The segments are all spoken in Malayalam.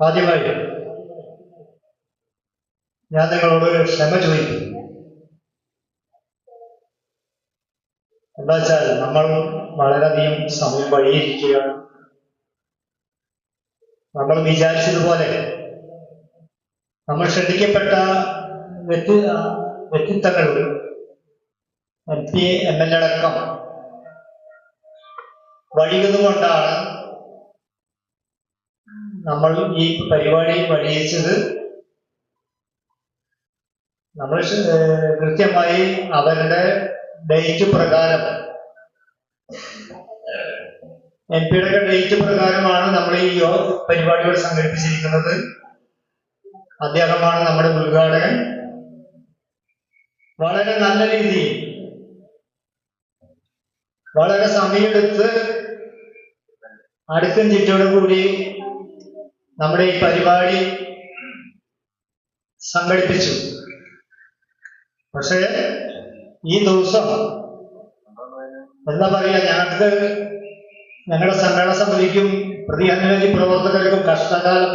ആദ്യമായി ഞാൻ നിങ്ങളോട് ക്ഷമ ചോദിക്കും എന്താ വെച്ചാൽ നമ്മൾ വളരെയധികം സമയം വഴിയിരിക്കുകയാണ് നമ്മൾ വിചാരിച്ചതുപോലെ നമ്മൾ ശ്രദ്ധിക്കപ്പെട്ട വ്യക്തി വ്യക്തിത്വങ്ങൾ എം പി എം എൽ അടക്കം വഴികുന്നുകൊണ്ടാണ് നമ്മൾ ഈ പരിപാടി വഴിയിച്ചത് നമ്മൾ കൃത്യമായി അവരുടെ ഡേറ്റ് പ്രകാരം. എം പിയുടെ ഡേറ്റ് പ്രകാരമാണ് നമ്മൾ ഈ പരിപാടികൾ സംഘടിപ്പിച്ചിരിക്കുന്നത്. അദ്ദേഹമാണ് നമ്മുടെ ഉദ്ഘാടകൻ. വളരെ നല്ല രീതിയിൽ വളരെ സമയമെടുത്ത് അടുക്കും കൂടി നമ്മുടെ ഈ പരിപാടി സംഘടിപ്പിച്ചു. പക്ഷേ ഈ ദിവസം എന്താ പറയുക ഞങ്ങൾക്ക് ഞങ്ങളുടെ സംഘടന സമിതിക്കും പ്രതികരണവേദി പ്രവർത്തകർക്കും കഷ്ടകാലം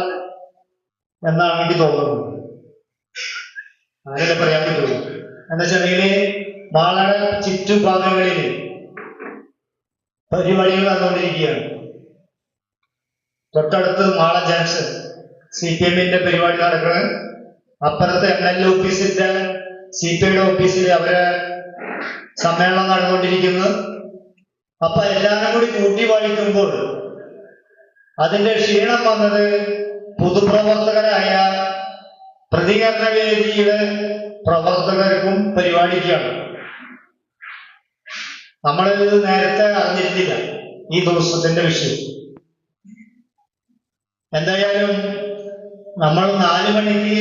എന്നാണ് എനിക്ക് തോന്നുന്നത്. അങ്ങനെ പറയാൻ പറ്റുള്ളൂ എന്താ വെച്ചിട്ടുണ്ടെങ്കിൽ നാളെ ചുറ്റുഭാഗങ്ങളിൽ പരിപാടികൾ നടന്നുകൊണ്ടിരിക്കുകയാണ്. തൊട്ടടുത്ത് മാള ജംഗ്ഷൻ സി പി എമ്മിന്റെ പരിപാടി നടക്കുന്നത്. അപ്പുറത്ത് എം എൽ എ ഓഫീസിന്റെ സി പി ഐയുടെ ഓഫീസിൽ അവർ സമ്മേളനം നടന്നുകൊണ്ടിരിക്കുന്നു അപ്പൊ എല്ലാവരും കൂടി കൂട്ടി വായിക്കുമ്പോൾ അതിന്റെ ക്ഷീണം വന്നത് പൊതുപ്രവർത്തകരായ പ്രതികരണ വേദിയുടെ പ്രവർത്തകർക്കും പരിപാടിക്കാണ്. നമ്മളിത് നേരത്തെ അറിഞ്ഞിരുന്നില്ല ഈ ദിവസത്തിന്റെ വിഷയം. എന്തായാലും നമ്മൾ നാല് മണിക്ക്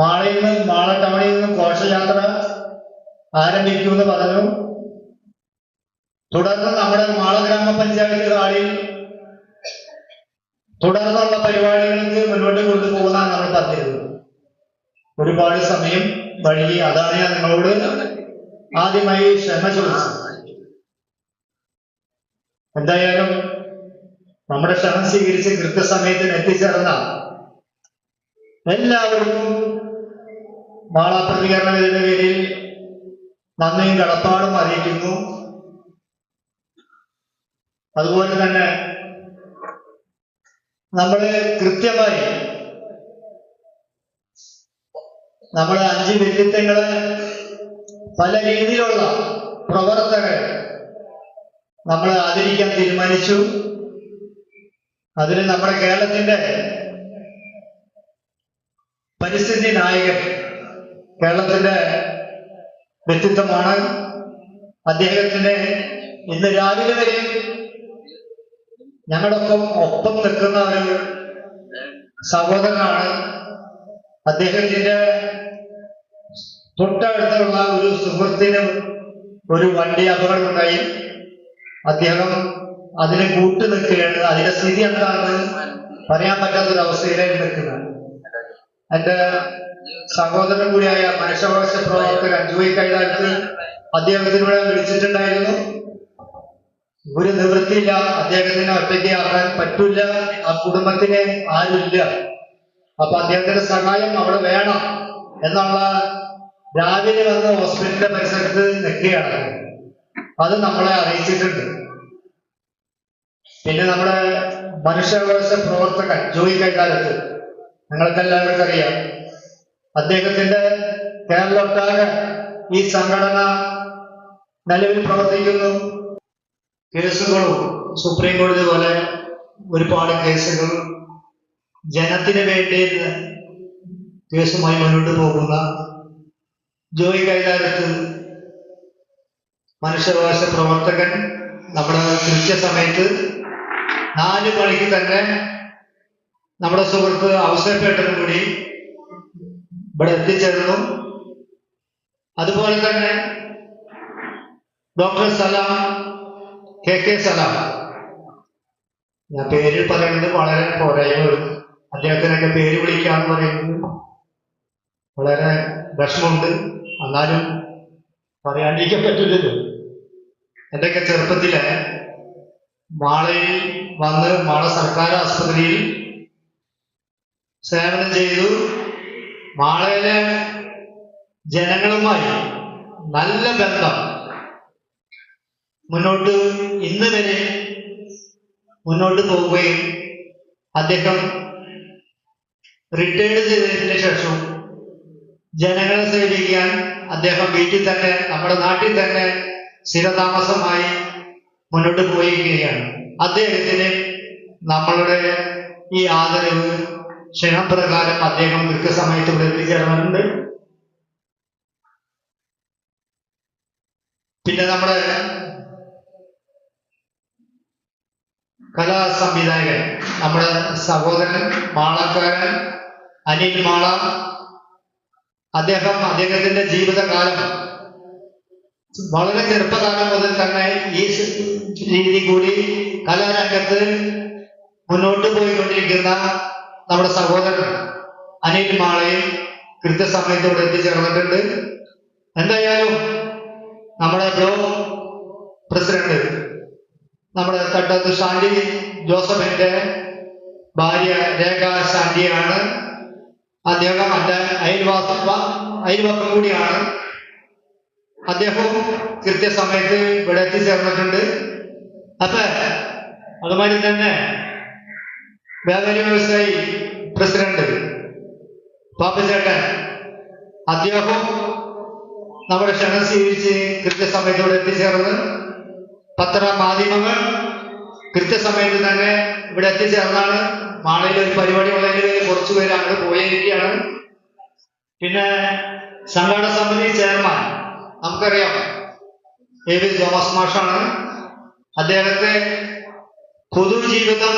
മാളയിൽ നിന്ന് മാള ടൗണിൽ നിന്ന് ഘോഷയാത്ര ആരംഭിക്കുമെന്ന് പറഞ്ഞു. തുടർന്ന് നമ്മുടെ മാള ഗ്രാമപഞ്ചായത്ത് ഹാളിൽ തുടർന്നുള്ള പരിപാടികൾക്ക് മുന്നോട്ട് കൊണ്ടുപോകുന്നതാണ് നമ്മൾ പറഞ്ഞിരുന്നത്. ഒരുപാട് സമയം വഴി അതാണ് ഞാൻ നിങ്ങളോട് ആദ്യമായി ക്ഷമ ചോദിച്ചത്. എന്തായാലും നമ്മുടെ ക്ഷണം സ്വീകരിച്ച് കൃത്യസമയത്തിന് എത്തിച്ചേർന്ന എല്ലാവരും മാള പ്രതികരണ വേദിയുടെ പേരിൽ നന്ദിയും കടപ്പാടും അറിയിക്കുന്നു. അതുപോലെ തന്നെ നമ്മൾ കൃത്യമായി നമ്മുടെ അഞ്ച് വ്യക്തിത്വങ്ങളെ പല രീതിയിലുള്ള പ്രവർത്തകരെ നമ്മൾ ആദരിക്കാൻ തീരുമാനിച്ചു. അതിന് നമ്മുടെ കേരളത്തിന്റെ പരിസ്ഥിതി നായകൻ കേരളത്തിന്റെ വ്യക്തിത്വമാണ് അദ്ദേഹത്തിന്റെ ഇന്ന് രാവിലെ വരെ ഞങ്ങളൊപ്പം ഒപ്പം നിൽക്കുന്ന ഒരു സഹോദരനാണ് അദ്ദേഹത്തിന്റെ തൊട്ടടുത്തുള്ള ഒരു സുഹൃത്തിന് ഒരു വണ്ടി അപകടമുണ്ടായി. അദ്ദേഹം അതിന് കൂട്ടു നിൽക്കുകയാണ്. അതിന്റെ സ്ഥിതി എന്താണെന്ന് പറയാൻ പറ്റാത്തൊരു അവസ്ഥയിലേക്ക് നിൽക്കുന്നത്. എന്റെ സഹോദരൻ കൂടിയായ മനുഷ്യാവകാശ പ്രവർത്തകൻ ജോയി കൈതാരത്ത് അദ്ദേഹത്തിനൂടെ വിളിച്ചിട്ടുണ്ടായിരുന്നു. ഒരു നിവൃത്തിയില്ല. അദ്ദേഹത്തിന് ഒറ്റയ്ക്ക് ആറാൻ പറ്റൂല. ആ കുടുംബത്തിന് ആരുമില്ല. അപ്പൊ അദ്ദേഹത്തിന്റെ സഹായം അവിടെ വേണം എന്നുള്ള രാവിലെ വന്ന് ഹോസ്പിറ്റലിന്റെ പരിസരത്ത് നിൽക്കുകയാണ്. അത് നമ്മളെ അറിയിച്ചിട്ടുണ്ട്. പിന്നെ നമ്മുടെ മനുഷ്യാവകാശ പ്രവർത്തകൻ ജോയി കൈകാലത്ത്. നിങ്ങൾക്ക് എല്ലാവർക്കും അറിയാം. അദ്ദേഹത്തിന്റെ കേരളൊട്ടാകെ ഈ സംഘടന നിലവിൽ പ്രവർത്തിക്കുന്നു. കേസുകളും സുപ്രീം കോടതി പോലെ ഒരുപാട് കേസുകൾ ജനത്തിന് വേണ്ടി കേസുമായി മുന്നോട്ട് പോകുന്ന ജോയി കൈകാലത്ത് മനുഷ്യാവകാശ പ്രവർത്തകൻ നമ്മുടെ കൃത്യസമയത്ത് നാല് മണിക്ക് തന്നെ നമ്മുടെ സുഹൃത്ത് അവസരപ്പെട്ടതും കൂടി ഇവിടെ എത്തിച്ചേർന്നു. അതുപോലെ തന്നെ doctor Salam K K Salam. ഞാൻ പേര് പറയുന്നത് വളരെ പോരായ്മ അദ്ദേഹത്തിനൊക്കെ പേര് വിളിക്കാന്ന് പറയുന്നത് വളരെ വിഷമമുണ്ട്. എന്നാലും പറയാണ്ടിരിക്കാൻ പറ്റില്ലല്ലോ. എന്റെയൊക്കെ ചെറുപ്പത്തിലെ മാളയിൽ വന്ന് മാള സർക്കാർ ആസ്പത്രിയിൽ സേവനം ചെയ്തു. മാളയിലെ ജനങ്ങളുമായി നല്ല ബന്ധം. മുന്നോട്ട് ഇന്ന് വരെ മുന്നോട്ട് പോവുകയും അദ്ദേഹം റിട്ടയർഡ് ചെയ്തതിന് ശേഷം ജനങ്ങളെ സേവിക്കാൻ അദ്ദേഹം വീട്ടിൽ തന്നെ നമ്മുടെ നാട്ടിൽ തന്നെ സ്ഥിരതാമസമായി മുന്നോട്ട് പോയിരിക്കുകയാണ്. അദ്ദേഹത്തിന് നമ്മളുടെ ഈ ആദരവ് ക്ഷണപ്രകാരം അദ്ദേഹം കൃത്യസമയത്ത് ഇവിടെ എത്തിച്ചേർന്നിട്ടുണ്ട്. പിന്നെ നമ്മുടെ കലാ സംവിധായകൻ നമ്മുടെ സഹോദരൻ മാളക്കാരൻ അനിൽ മാള. അദ്ദേഹം അദ്ദേഹത്തിന്റെ ജീവിതകാലം വളരെ ചെറുപ്പകാലം മുതൽ തന്നെ ഈ രീതി കൂടി കലാരംഗത്ത് മുന്നോട്ട് പോയിക്കൊണ്ടിരിക്കുന്ന നമ്മുടെ സഹോദരൻ അനിൽ മാളയും കൃത്യസമയത്തോട് എത്തിച്ചേർന്നിട്ടുണ്ട്. എന്തായാലും നമ്മുടെ ബ്ലോക്ക് പ്രസിഡന്റ് നമ്മുടെ തട്ടത്ത് ഷാന്റി ജോസഫിന്റെ ഭാര്യ രേഖ ശാന്തിയാണ് അദ്ദേഹം എന്റെ അയൽവാസ അയൽവക്കം കൂടിയാണ്. അദ്ദേഹവും കൃത്യസമയത്ത് ഇവിടെ എത്തിച്ചേർന്നിട്ടുണ്ട്. അപ്പൊ അതുമാതിരി തന്നെ വ്യാപാരി വ്യവസായി പ്രസിഡന്റ് പാപ്പച്ചേട്ടൻ അദ്ദേഹവും നമ്മുടെ ക്ഷണം സ്വീകരിച്ച് കൃത്യസമയത്ത് ഇവിടെ എത്തിച്ചേർന്ന് പത്ര മാധ്യമങ്ങൾ കൃത്യസമയത്ത് തന്നെ ഇവിടെ എത്തിച്ചേർന്നാണ്. മാളയിൽ ഒരു പരിപാടി ഉള്ളതിൽ പേര് കുറച്ചു പേര് അങ്ങോട്ട് പോയിരിക്കുകയാണ്. പിന്നെ സംഘാടന സമിതി ചെയർമാൻ നമുക്കറിയാം. എ വി തോമസ് മാഷാണ്? അദ്ദേഹത്തെ പൊതുജീവിതം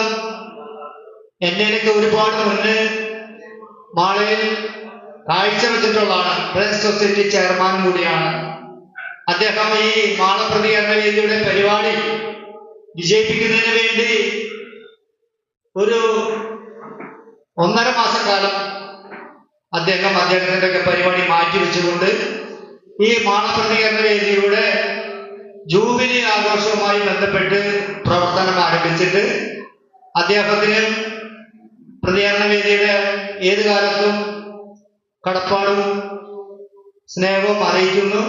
എന്നേക്ക് ഒരുപാട് മുന്നേ മാളയിൽ കാഴ്ച വെച്ചിട്ടുള്ളതാണ് പ്രസ് സൊസൈറ്റി ചെയർമാൻ കൂടിയാണ്. അദ്ദേഹം ഈ മാള പ്രതികരണ വേദിയുടെ പരിപാടി വിജയിപ്പിക്കുന്നതിന് വേണ്ടി ഒരു ഒന്നര മാസക്കാലം അദ്ദേഹം അദ്ദേഹത്തിന്റെ പരിപാടി മാറ്റിവെച്ചുകൊണ്ട് ഈ മാളപ്പള്ളി എന്ന ജൂബിലി ആഘോഷവുമായി ബന്ധപ്പെട്ട് പ്രവർത്തനം ആരംഭിച്ചിട്ട് അദ്ദേഹത്തിന് പ്രതികരണ വേദിയുടെ ഏത് കാലത്തും കടപ്പാടും സ്നേഹവും അറിയിക്കുന്നു.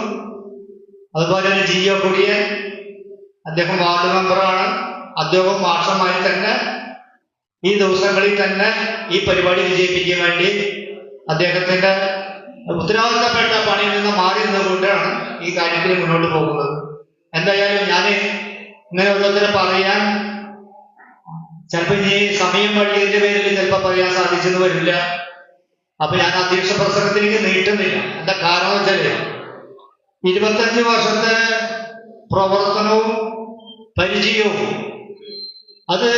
അതുപോലെ തന്നെ ജി ഒ കുടിയൻ അദ്ദേഹം വാർഡ് മെമ്പറാണ്. അദ്ദേഹം മാഷമായി തന്നെ ഈ ദിവസങ്ങളിൽ തന്നെ ഈ പരിപാടി വിജയിപ്പിക്കാൻ വേണ്ടി അദ്ദേഹത്തിന്റെ ഉത്തരവാദിത്തപ്പെട്ട പണിയിൽ നിന്ന് മാറി നിന്നുകൊണ്ടാണ് ഈ കാര്യത്തിൽ മുന്നോട്ട് പോകുന്നത്. എന്തായാലും ഞാൻ ഇങ്ങനെ ഓരോരുത്തരെ പറയാൻ ചിലപ്പോൾ ഇനി സമയം വഴിയതിന്റെ പേരിൽ ചിലപ്പോൾ പറയാൻ സാധിച്ചെന്ന് വരില്ല. അപ്പൊ ഞാൻ അധ്യക്ഷ പ്രസംഗത്തിലേക്ക് നീട്ടുന്നില്ല. എന്താ കാരണം വെച്ചാൽ ഇരുപത്തഞ്ച് വർഷത്തെ പ്രവർത്തനവും പരിചയവും അത്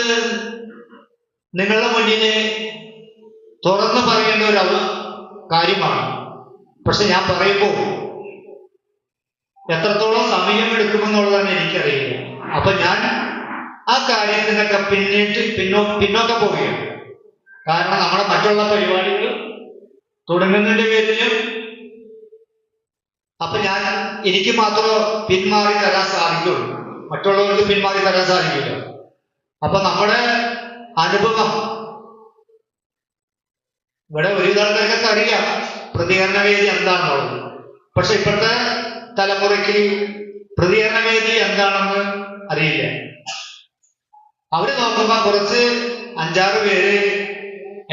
നിങ്ങളുടെ മുന്നിൽ തുറന്നു പറയേണ്ട ഒരു കാര്യമാണ്. പക്ഷെ ഞാൻ പറയുമ്പോൾ എത്രത്തോളം സമയം എടുക്കുമെന്നുള്ളതാണ് എനിക്കറിയില്ല. അപ്പൊ ഞാൻ ആ കാര്യത്തിനൊക്കെ പിന്നിട്ട് പിന്നോ പിന്നോക്കം പോവുകയാണ്. കാരണം നമ്മുടെ മറ്റുള്ള പരിപാടികൾ തുടങ്ങുന്നതിന്റെ പേരിലും അപ്പൊ ഞാൻ എനിക്ക് മാത്രം പിന്മാറി തരാൻ സാധിക്കുള്ളൂ. മറ്റുള്ളവർക്ക് പിന്മാറി തരാൻ സാധിക്കില്ല. അപ്പൊ നമ്മുടെ അനുഭവം ഇവിടെ ഒരു ആൾക്കാർക്കൊക്കെ അറിയാം. പ്രതികരണ വേദി എന്താണെന്നുള്ളത് പക്ഷെ ഇപ്പോഴത്തെ തലമുറയ്ക്ക് പ്രതികരണ വേദി എന്താണെന്ന് അറിയില്ല. അവർ നോക്കുമ്പോ കുറച്ച് അഞ്ചാറ് പേര്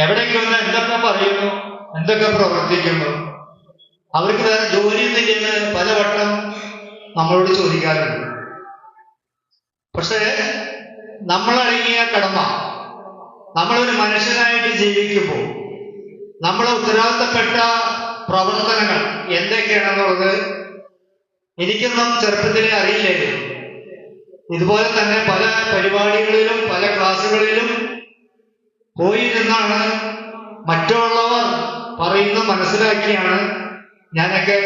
എവിടെയൊക്കെ വന്ന് എന്തൊക്കെ പറയുന്നു എന്തൊക്കെ പ്രവർത്തിക്കുന്നു അവർക്ക് വേറെ ജോലിയൊന്നുമില്ലെന്ന് പലവട്ടം നമ്മളോട് ചോദിക്കാറുണ്ട്. പക്ഷേ നമ്മളടങ്ങിയ കടമ നമ്മളൊരു മനുഷ്യനായിട്ട് ജീവിക്കുമ്പോൾ നമ്മളെ ഉത്തരവാദിത്തപ്പെട്ട പ്രവർത്തനങ്ങൾ എന്തൊക്കെയാണെന്നുള്ളത് എനിക്കൊന്നും ചെറുപ്പത്തിലേ അറിയില്ലായിരുന്നു. ഇതുപോലെ തന്നെ പല പരിപാടികളിലും പല ക്ലാസ്സുകളിലും പോയിരുന്നാണ് മറ്റുള്ളവർ പറയുന്ന മനസ്സിലാക്കിയാണ് ഞാനൊക്കെ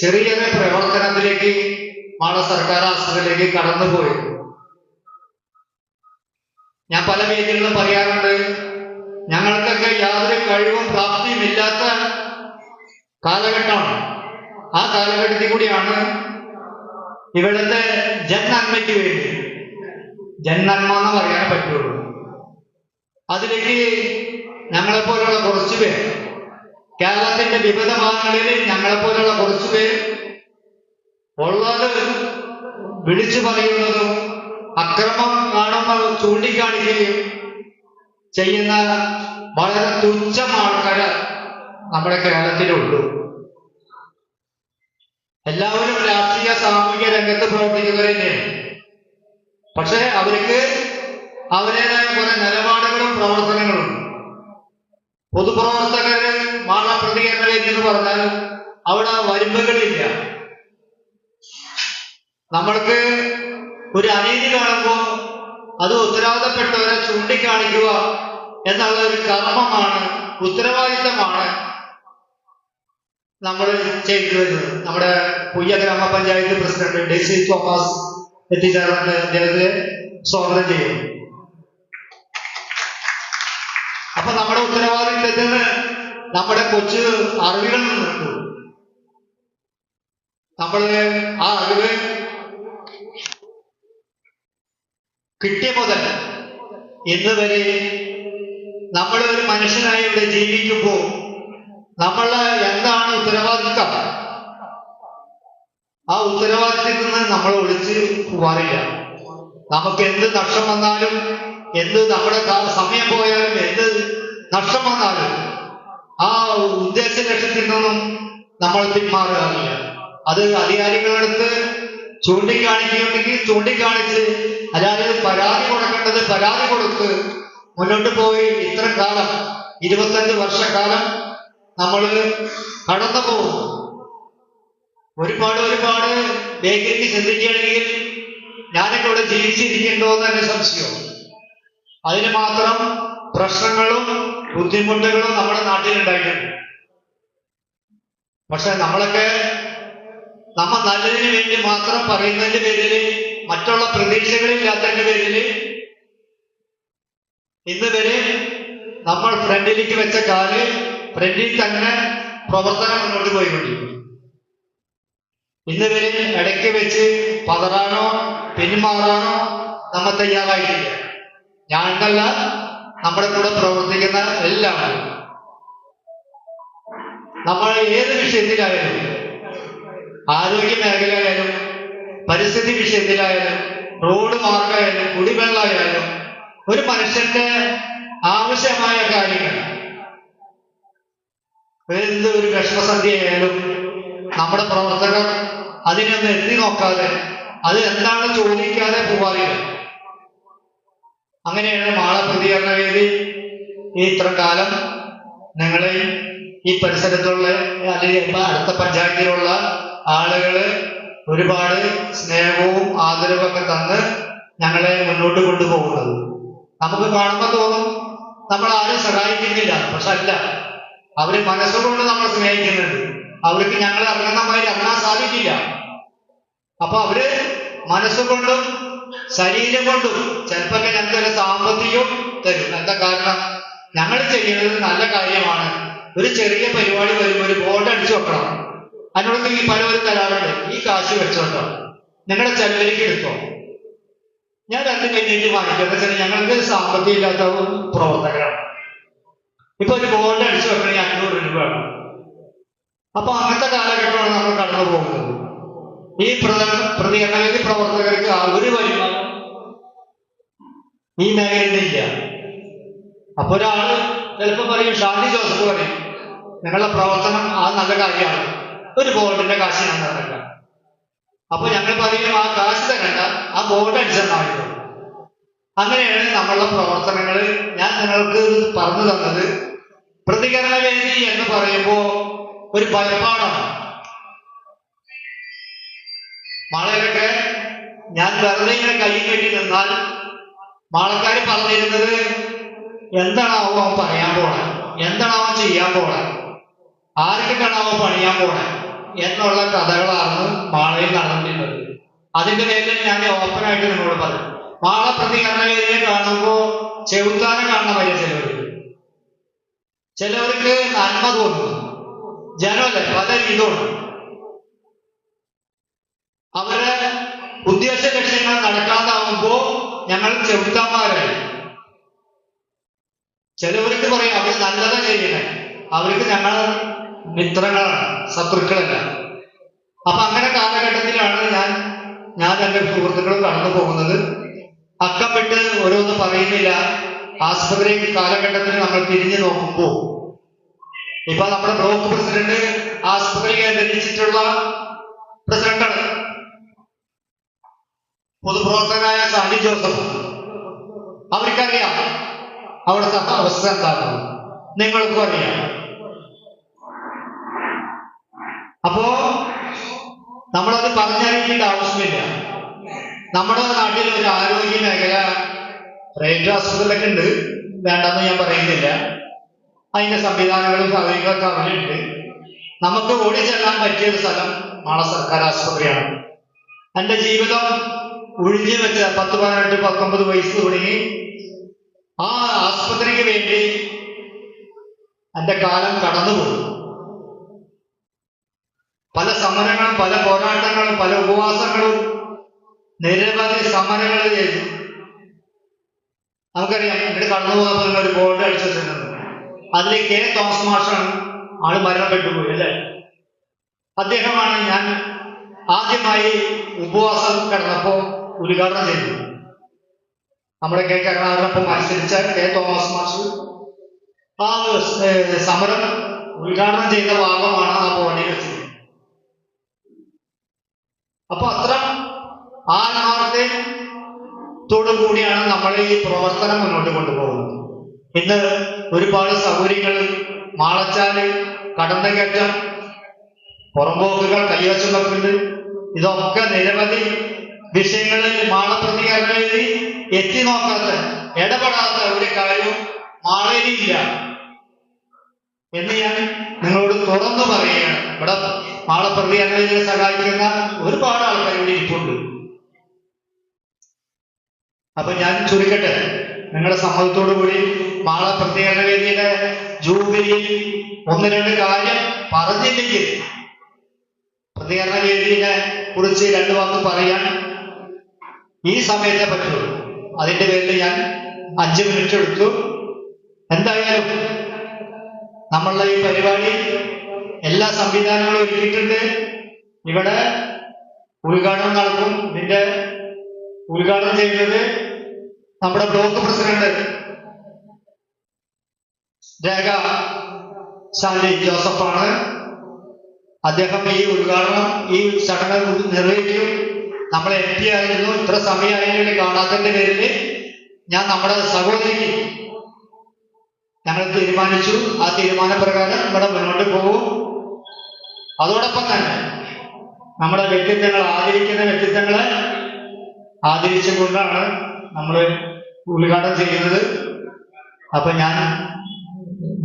ചെറിയൊരു ചെറിയ പ്രവർത്തനത്തിലേക്ക് മാള സർക്കാർ ആശുപത്രിയിലേക്ക് കടന്നുപോയത്. ഞാൻ പല വേദികളിലും പറയാറുണ്ട് ഞങ്ങൾക്കൊക്കെ യാതൊരു കഴിവും പ്രാപ്തിയും ഇല്ലാത്ത കാലഘട്ടമാണ്. ആ കാലഘട്ടത്തിൽ കൂടിയാണ് ഇവിടുത്തെ ജന്മന്മയ്ക്ക് വേണ്ടി. ജന്മന്മ എന്ന് പറയാൻ പറ്റുള്ളൂ. അതിലേക്ക് ഞങ്ങളെപ്പോലുള്ള കുറച്ചു പേർ കേരളത്തിന്റെ വിവിധ ഭാഗങ്ങളിൽ ഞങ്ങളെപ്പോലുള്ള കുറച്ചു പേർ ഉള്ളത് വിളിച്ചു പറയുന്നതും അക്രമം കാണുമ്പോൾ ചൂണ്ടിക്കാണിക്കുകയും ചെയ്യുന്ന വളരെ തുച്ഛം ആൾക്കാര് നമ്മുടെ കേരളത്തിലുള്ളൂ എല്ലാവരും രാഷ്ട്രീയ സാമൂഹിക രംഗത്ത് പ്രവർത്തിക്കുന്നവർ പക്ഷെ അവർക്ക് അവരുടേതായ കുറെ നിലപാടുകളും പ്രവർത്തനങ്ങളും. പൊതുപ്രവർത്തകര് മാള പ്രതികരണ എന്ന് പറഞ്ഞാൽ അവിടെ വരുമ്പുകളില്ല. നമ്മൾക്ക് ഒരു അനീതി കാണുമ്പോൾ അത് ഉത്തരവാദപ്പെട്ടവരെ ചൂണ്ടിക്കാണിക്കുക എന്നുള്ള ഒരു കർമ്മമാണ് ഉത്തരവാദിത്തമാണ് നമ്മൾ ചെയ്തു വരുന്നത് നമ്മുടെ പുയ്യ ഗ്രാമപഞ്ചായത്ത് പ്രസിഡന്റ് ഡെസി തോമസ് എത്തിച്ചേർന്നിട്ട് അദ്ദേഹത്തെ സ്വാഗതം ചെയ്യും അപ്പൊ നമ്മുടെ ഉത്തരവാദിത്തത്തിന് നമ്മുടെ കൊച്ചു അറിവുകൾ നിന്ന് നമ്മൾ ആ അറിവ് കിട്ടിയ മുതൽ ഇന്ന് വരെ നമ്മൾ ഒരു മനുഷ്യനായി ഇവിടെ ജീവിക്കുമ്പോൾ നമ്മൾ എന്താണ് ഉത്തരവാദിത്തം? ആ ഉത്തരവാദിത്തത്തിൽ നിന്ന് നമ്മൾ ഒളിച്ച് പോവാറില്ല. നമുക്ക് എന്ത് നഷ്ടം വന്നാലും എന്ത് നമ്മുടെ സമയം പോയാലും എന്ത് നഷ്ടം വന്നാലും ആ ഉദ്ദേശ ലക്ഷ്യത്തിൽ നിന്നും നമ്മൾ പിന്മാറുകയില്ല അത് അധികാരികളെടുത്ത് ചൂണ്ടിക്കാണിക്കുകയുണ്ടെങ്കിൽ ചൂണ്ടിക്കാണിച്ച് അതായത് പരാതി കൊടുക്കേണ്ടത് പരാതി കൊടുത്ത് മുന്നോട്ട് പോയി ഇത്ര കാലം ഇരുപത്തഞ്ച് വർഷക്കാലം നമ്മൾ കടന്നു പോകും ഒരുപാട് ഒരുപാട് വേഗത്തിൽ ചിന്തിക്കുകയാണെങ്കിൽ ഞാനൊക്കെ ഇവിടെ ജീവിച്ചിരിക്കണ്ടോ എന്ന് തന്നെ സംശയം. അതിന് മാത്രം പ്രശ്നങ്ങളും ബുദ്ധിമുട്ടുകളും നമ്മുടെ നാട്ടിലുണ്ടായിട്ടുണ്ട്. പക്ഷെ നമ്മളൊക്കെ നമ്മ നല്ലതിന് വേണ്ടി മാത്രം പറയുന്നതിന്റെ പേരിൽ മറ്റുള്ള പ്രതീക്ഷകളില്ലാത്തതിന്റെ പേരിൽ ഇന്ന് വരെ നമ്മൾ ഫ്രണ്ടിലേക്ക് വെച്ച കാൽ ഫ്രണ്ടിൽ തന്നെ പ്രവർത്തനം മുന്നോട്ട് പോയിക്കൊണ്ടിരിക്കും ഇന്ന് വരെ ഇടയ്ക്ക് വെച്ച് പതറാനോ പിന്മാറാനോ നമ്മൾ തയ്യാറായിട്ടില്ല. ഞാനല്ല നമ്മുടെ കൂടെ പ്രവർത്തിക്കുന്ന എല്ലാവരും. നമ്മൾ ഏത് വിഷയത്തിലായാലും ആരോഗ്യ മേഖലയായാലും പരിസ്ഥിതി വിഷയത്തിലായാലും റോഡ് മാർഗമായാലും കുടിവെള്ളമായാലും ഒരു മനുഷ്യന്റെ ആവശ്യമായ കാര്യങ്ങൾ. എന്ത് ഒരു വിഷമസന്ധിയായാലും നമ്മുടെ പ്രവർത്തകർ അതിനൊന്ന് എത്തി നോക്കാതെ അത് എന്താണ് ചോദിക്കാതെ പോവാറില്ല. അങ്ങനെയാണ് മാള പ്രതികരണ വേദി ഇത്ര കാലം നിങ്ങളെ ഈ പരിസരത്തുള്ള അല്ലെങ്കിൽ അടുത്ത പഞ്ചായത്തിലുള്ള ആളുകൾ ഒരുപാട് സ്നേഹവും ആദരവും ഒക്കെ തന്ന് ഞങ്ങളെ മുന്നോട്ട് കൊണ്ടുപോകുന്നത്. നമുക്ക് കാണുമ്പോൾ തോന്നും നമ്മൾ ആരും സഹായിക്കുന്നില്ല. പക്ഷെ അല്ല. അവർ മനസ്സുകൊണ്ട് നമ്മൾ സ്നേഹിക്കുന്നുണ്ട്. അവർക്ക് ഞങ്ങളെ ഇറങ്ങുന്ന മാതിരി ഇറങ്ങാൻ സാധിക്കില്ല. അപ്പൊ അവർ മനസ്സുകൊണ്ടും ശരീരം കൊണ്ടും ചിലപ്പോ ഞങ്ങൾക്ക് ഒരു സാമ്പത്തികവും തരും. എന്താ കാരണം? ഞങ്ങൾ ചെയ്യുന്നത് നല്ല കാര്യമാണ്. ഒരു ചെറിയ പരിപാടി വരുമ്പോൾ ഒരു ബോർഡ് അടിച്ചു വെക്കണം. അതിനോട് ഈ പലവരും തരാറുണ്ട് ഈ കാശ് വെച്ചോട്ടോ നിങ്ങളുടെ ചെലവിലേക്ക് എടുത്തോ? ഞാൻ രണ്ടും കഴിഞ്ഞിട്ട് വാങ്ങിക്കാം. എന്താ വെച്ചാൽ ഞങ്ങൾക്ക് സാമ്പത്തികം ഇല്ലാത്ത പ്രവർത്തകരാണ്. ഇപ്പൊ ഒരു ബോർഡ് അടിച്ചു വെക്കണമെങ്കിൽ അഞ്ഞൂറ് രൂപ വേണം. അപ്പൊ അങ്ങനത്തെ കാലഘട്ടമാണ് നമ്മൾ കടന്നു പോകുന്നത്. ഈ പ്രത- പ്രതികരണവേദി പ്രവർത്തകർക്ക് ഒരു വരുമാനം ഈ മേഖലയിൽ ഇല്ല. അപ്പൊ ഒരാൾ ചിലപ്പോ പറയും ഷാന്തി ജോസഫ് പറയും നിങ്ങളുടെ പ്രവർത്തനം ആ നല്ല കാര്യമാണ്. ഒരു ബോർഡിന്റെ കാശ് ഞാൻ തരണ്ട അപ്പൊ ഞങ്ങൾ പറയും ആ കാശ് തരണ്ട ആ ബോർഡ് അടിച്ചു അങ്ങനെയാണ് നമ്മളുടെ പ്രവർത്തനങ്ങൾ ഞാൻ നിങ്ങൾക്ക് പറഞ്ഞു തന്നത്. പ്രതികരണ വേദി എന്ന് പറയുമ്പോ ഒരു ഭയപ്പാടാണ്. മാളയിലൊക്കെ ഞാൻ വെറുതെ ഇങ്ങനെ കൈ കെട്ടി നിന്നാൽ മാളക്കാർ പറഞ്ഞിരുന്നത് എന്താണാവോ അവൻ പറയാൻ പോണേ? എന്താണാവോ ചെയ്യാൻ പോണെ? ആർക്കൊക്കെയാണാവോ പണിയാൻ പോണെ? എന്നുള്ള കഥകളാണ് മാളയിൽ നടന്നിരുന്നത് അതിന്റെ പേരിൽ ഞാൻ ഓപ്പൺ ആയിട്ട് നിങ്ങളോട് പറഞ്ഞു. മാള പ്രതികരണ വേദിയെ കാണുമ്പോൾ ചെവുത്താനം കാണുന്ന വരെ ചിലവർക്ക്. നന്മ തോന്നുന്നു ജനമല്ലേ? പല ഇതുണ്ട് അവരുടെ ഉദ്ദേശ ലക്ഷ്യങ്ങൾ നടക്കാതാവുമ്പോ ഞങ്ങൾ ചെറുത്താന്മാരായി ചിലവർക്ക് പറയും അവർ നല്ലതാ ചെയ്യണേ അവർക്ക് ഞങ്ങൾ മിത്രങ്ങളാണ് ശത്രുക്കളല്ല. അപ്പൊ അങ്ങനെ കാലഘട്ടത്തിലാണ് ഞാൻ ഞാൻ എന്റെ സുഹൃത്തുക്കളും കടന്നു പോകുന്നത്. അക്കം വിട്ട് ഓരോന്ന് പറയുന്നില്ല. ആശുപത്രി കാലഘട്ടത്തിൽ നമ്മൾ തിരിഞ്ഞു നോക്കുമ്പോൾ. ഇപ്പൊ നമ്മുടെ ബ്ലോക്ക് പ്രസിഡന്റ് ആശുപത്രി കേന്ദ്രീകരിച്ചിട്ടുള്ള പ്രസിഡന്റാണ്. പൊതുപ്രവർത്തകനായ സാനി ജോസഫ്. അവർക്കറിയാം. അവിടുത്തെ അവസ്ഥ എന്താണ്? നിങ്ങൾക്കും അറിയാം. അപ്പോ നമ്മളത് പറഞ്ഞറിയിക്കേണ്ട ആവശ്യമില്ല. നമ്മുടെ നാട്ടിൽ ഒരു ആരോഗ്യ മേഖല റേറ്റ് ആശുപത്രികളൊക്കെ ഉണ്ട്. വേണ്ടെന്ന് ഞാൻ പറയുന്നില്ല. അതിന്റെ സംവിധാനങ്ങളും സൗകര്യങ്ങളൊക്കെ ഉണ്ട് നമുക്ക് ഓടി ചെല്ലാൻ പറ്റിയ ഒരു സ്ഥലം ആണ് സർക്കാർ ആശുപത്രിയാണ്. എന്റെ ജീവിതം ഒഴിഞ്ഞു വെച്ച പത്ത് പതിനെട്ട് പത്തൊമ്പത് വയസ്സ് തുടങ്ങി ആ ആശുപത്രിക്ക് വേണ്ടി എന്റെ കാലം കടന്നുപോയി. പല സമരങ്ങളും പല പോരാട്ടങ്ങളും പല ഉപവാസങ്ങളും നിരവധി സമരങ്ങൾ ചെയ്തു. നമുക്കറിയാം ഇവിടെ കടന്നു പോകുന്ന ഒരു ബോർഡ് അടിച്ചു വെച്ചിരുന്നത് അതിൽ കെ തോമസ് മാഷാണ് ആൾ മരണപ്പെട്ടു പോയി അല്ലേ? അദ്ദേഹമാണ് ഞാൻ ആദ്യമായി ഉപവാസം കിടന്നപ്പോ ഉദ്ഘാടനം ചെയ്തത്. നമ്മുടെ കെ കരുണാകരനൊപ്പം മത്സരിച്ച കെ തോമസ് മാഷ്. ആ സമരം ഉദ്ഘാടനം ചെയ്ത ഭാഗമാണ് ആ ബോർഡിൽ വെച്ചത്. അപ്പൊ അത്ര ആത്മാർത്ഥത്തോടു കൂടിയാണ് നമ്മൾ ഈ പ്രവർത്തനം മുന്നോട്ട് കൊണ്ടുപോകുന്നത്. ഇന്ന് ഒരുപാട് സൗകര്യങ്ങൾ മാളച്ചാൽ കടന്നുകയറ്റം പുറമ്പോക്കുകൾ കൈവശം വെക്കുന്നത് ഇതൊക്കെ നിരവധി വിഷയങ്ങളിൽ മാളപ്രതികരണം എഴുതി എത്തി നോക്കാത്ത ഇടപെടാത്ത ഒരു കാര്യവും മാളയിലില്ല എന്ന് ഞാൻ നിങ്ങളോട് തുറന്നു പറയുകയാണ്. ഇവിടെ മാളപ്രതികരണത്തിൽ സഹായിക്കുന്ന ഒരുപാട് ആൾക്കാർ ഇവിടെ ഇരിപ്പുണ്ട്. അപ്പൊ ഞാൻ ചുരുക്കട്ടെ. നിങ്ങളുടെ സമ്മതത്തോടു കൂടി മാള പ്രതികരണ വേദിയുടെ ജൂബിലിയിൽ ഒന്ന് രണ്ട് കാര്യം പറഞ്ഞില്ലെങ്കിൽ പ്രതികരണ വേദിയെ കുറിച്ച് രണ്ട് വാക്ക് പറയാൻ ഈ സമയത്തെ പറ്റുള്ളൂ അതിന്റെ പേരിൽ ഞാൻ അഞ്ച് മിനിറ്റ് എടുത്തു. എന്തായാലും നമ്മളുടെ ഈ പരിപാടി എല്ലാ സംവിധാനങ്ങളും ഒരുക്കിയിട്ടുണ്ട്. ഇവിടെ ഉദ്ഘാടനം നടക്കും. ഇതിന്റെ ഉദ്ഘാടനം ചെയ്യുന്നത് നമ്മുടെ ബ്ലോക്ക് പ്രസിഡന്റ് രേഖ ശാന്തി ജോസഫാണ്. അദ്ദേഹം ഈ ഉദ്ഘാടനം ഈ ചടങ്ങ് നിർവഹിക്കും. നമ്മൾ എം പി ആയിരുന്നു. ഇത്ര സമയമായിരുന്നു കാണാത്തതിന്റെ പേരിൽ ഞാൻ നമ്മുടെ സഹോദരിക്ക് ഞങ്ങൾ തീരുമാനിച്ചു. ആ തീരുമാനപ്രകാരം ഇവിടെ മുന്നോട്ട് പോകും. അതോടൊപ്പം തന്നെ നമ്മുടെ വ്യക്തിത്വങ്ങൾ ആദരിക്കുന്ന വ്യക്തിത്വങ്ങളെ ആദരിച്ചുകൊണ്ടാണ് നമ്മൾ ഉദ്ഘാടനം ചെയ്യുന്നത്. അപ്പൊ ഞാൻ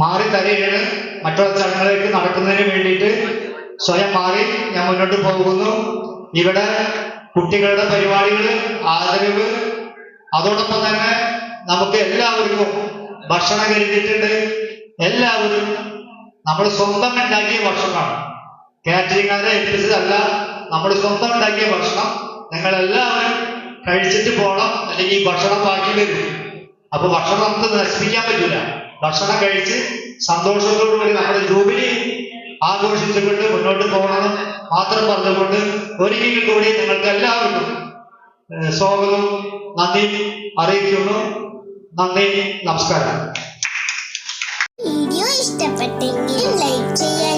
മാറി തരികയാണ് മറ്റുള്ള ചടങ്ങുകളിലേക്ക് നടക്കുന്നതിന് വേണ്ടിയിട്ട് സ്വയം മാറി ഞാൻ മുന്നോട്ട് പോകുന്നു. ഇവിടെ കുട്ടികളുടെ പരിപാടികൾ ആദരവ് അതോടൊപ്പം തന്നെ നമുക്ക് എല്ലാവർക്കും ഭക്ഷണം കരുതിയിട്ടുണ്ട് എല്ലാവരും നമ്മൾ സ്വന്തം ഉണ്ടാക്കിയ ഭക്ഷണമാണ്. കാറ്ററിംഗുകാരെ ഏൽപ്പിച്ചതല്ല നമ്മൾ സ്വന്തം ഉണ്ടാക്കിയ ഭക്ഷണം. നിങ്ങൾ കഴിച്ചിട്ട് പോകണം അല്ലെങ്കിൽ ഭക്ഷണം ബാക്കി വരും. അപ്പൊ ഭക്ഷണം നമുക്ക് നശിപ്പിക്കാൻ പറ്റില്ല ഭക്ഷണം കഴിച്ച് സന്തോഷത്തോടുകൂടി നമ്മുടെ ജൂബിലി ആഘോഷിച്ചുകൊണ്ട് മുന്നോട്ട് പോകണം മാത്രം പറഞ്ഞുകൊണ്ട് ഒരിക്കൽ കൂടി നിങ്ങൾക്ക് എല്ലാവർക്കും സ്വാഗതം നന്ദി അറിയിക്കുന്നു. നന്ദി നമസ്കാരം. വീഡിയോ ഇഷ്ടപ്പെട്ടെങ്കിൽ ലൈക്ക് ചെയ്യുക